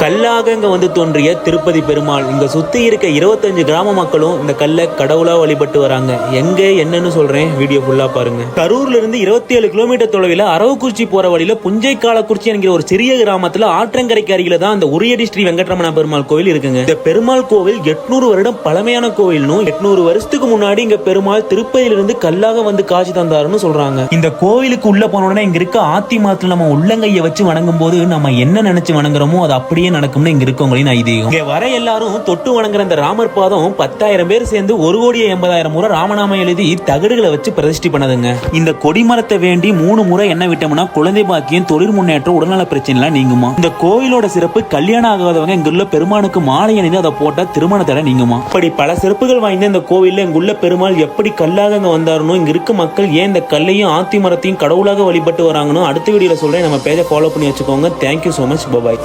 கல்லாக இங்கே வந்து தோன்றிய திருப்பதி பெருமாள். இங்க சுத்தி இருக்க இருபத்தஞ்சு கிராம மக்களும் இந்த கல்லை கடவுளா வழிபட்டு வராங்க. எங்க என்னன்னு சொல்றேன். வீடியோ ஃபுல்லா பாருங்க. கரூர்ல இருந்து இருபத்தி ஏழு கிலோமீட்டர் தொலைவில் அரவக்குறிச்சி போற வழியில புஞ்சை காலக்குறிச்சி என்கிற ஒரு சிறிய கிராமத்துல ஆற்றங்கரைக்கு அருகில தான் அந்த உரியடி ஸ்ரீ வெங்கட்ரமண பெருமாள் கோவில் இருக்குங்க. இந்த பெருமாள் கோவில் எட்நூறு வருடம் பழமையான கோவில்னும் எட்நூறு வருஷத்துக்கு முன்னாடி இங்க பெருமாள் திருப்பதியிலிருந்து கல்லாக வந்து காட்சி தந்தாருன்னு சொல்றாங்க. இந்த கோவிலுக்கு உள்ள போன உடனே இங்க இருக்க ஆத்தி மரத்துல நம்ம உள்ளங்கையை வச்சு வணங்கும் போது நம்ம என்ன நினைச்சு வணங்குறோமோ அது அப்படியே நடக்கும்னு இங்க இருக்கவங்களின் ஐதீகம் இங்க வர எல்லாரும் தொட்டு வணங்குற இந்த ராமர் பாதம் பத்தாயிரம் பேர் சேர்ந்து ஒரு கோடியே எண்பதாயிரம் முறை ராமநாமம் எழுதி தகடுகளை வச்சு பிரதிஷ்டி பண்ணதுங்க. இந்த கொடிமரத்தை வேண்டி மூணு முறை என்ன விட்டோம்னா குழந்தை பாக்கியம் தொழில் முன்னேற்றம் உடல்நல பிரச்சனை எல்லாம் நீங்குமா? இந்த கோயிலோட சிறப்பு கல்யாணம் ஆகாதவங்க இங்க உள்ள பெருமானுக்கு மாலை அணிந்து அதை போட்டா திருமண தடை நீங்குமா? இப்படி பல சிறப்புகள் வாய்ந்த இந்த கோவில்ல இங்க உள்ள பெருமாள் எப்படி கல்லாக இங்க வந்தாருனோ இங்க இருக்க மக்கள் ஏன் இந்த கல்லையும் ஆத்தி மரத்தையும் கடவுளாக வழிபட்டு வராங்கன்னு அடுத்த வீடியோல சொல்றேன். நம்ம பேஜை ஃபாலோ பண்ணி வச்சுக்கோங்க. Thank you so much bye bye